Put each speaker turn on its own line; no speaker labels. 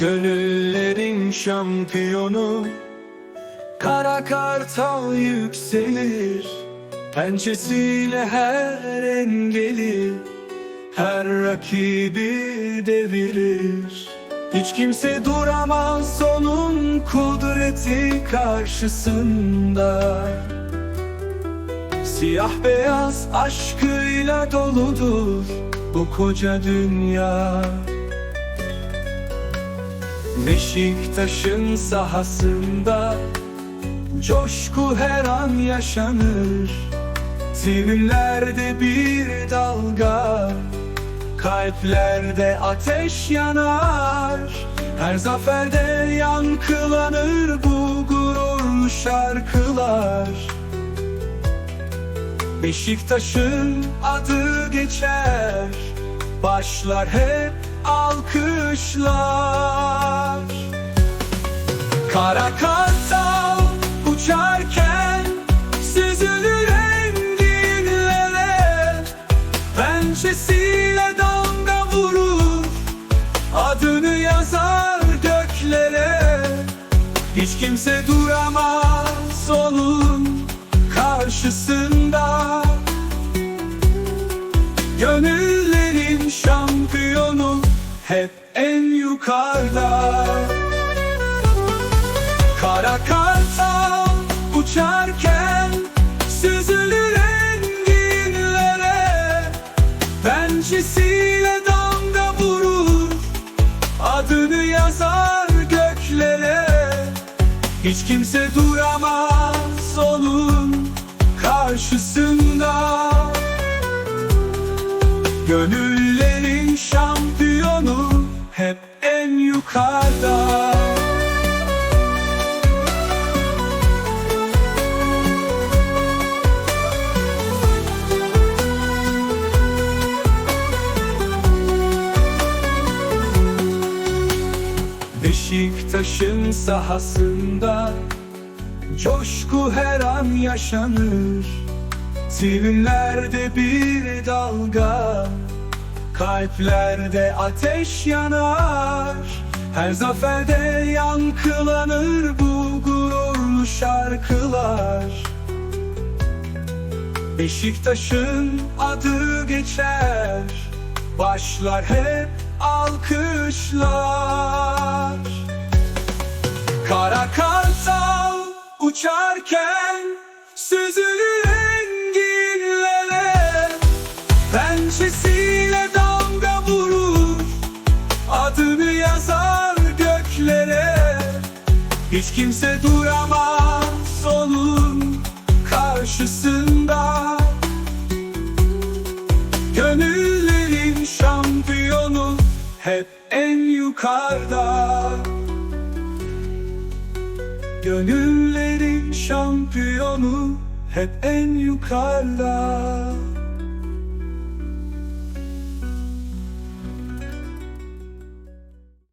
Gönüllerin şampiyonu. Kara kartal yükselir. Pençesiyle her engeli Her rakibi devirir. Hiç kimse duramaz onun kudreti karşısında. Siyah beyaz aşkıyla doludur bu koca dünya Beşiktaş'ın sahasında Coşku her an yaşanır. Tribünlerde bir dalga Kalplerde ateş yanar. Her zaferde yankılanır bu gururlu şarkılar. Beşiktaş'ın adı geçer Başlar hep alkışlar Hiç kimse duramaz onun karşısında. Gönüllerin şampiyonu hep en yukarıda. Kara kartal uçarken süzülür enginlere. Pençesiyle damga vurur adını yazar göklere Hiç kimse duramaz onun karşısında. Gönüllerin şampiyonu hep en yukarıda Beşiktaş'ın sahasında Coşku her an yaşanır. Tribünlerde bir dalga Kalplerde ateş yanar. Her zaferde yankılanır bu gururlu şarkılar. Beşiktaş'ın adı geçer Başlar hep alkışlar uçarken Süzülür enginlere Pençesiyle damga vurur Adını yazar göklere. Hiç kimse duramaz onun karşısında. Gönüllerin şampiyonu hep en yukarıda. Gönüllerin şampiyonu hep en yukarıda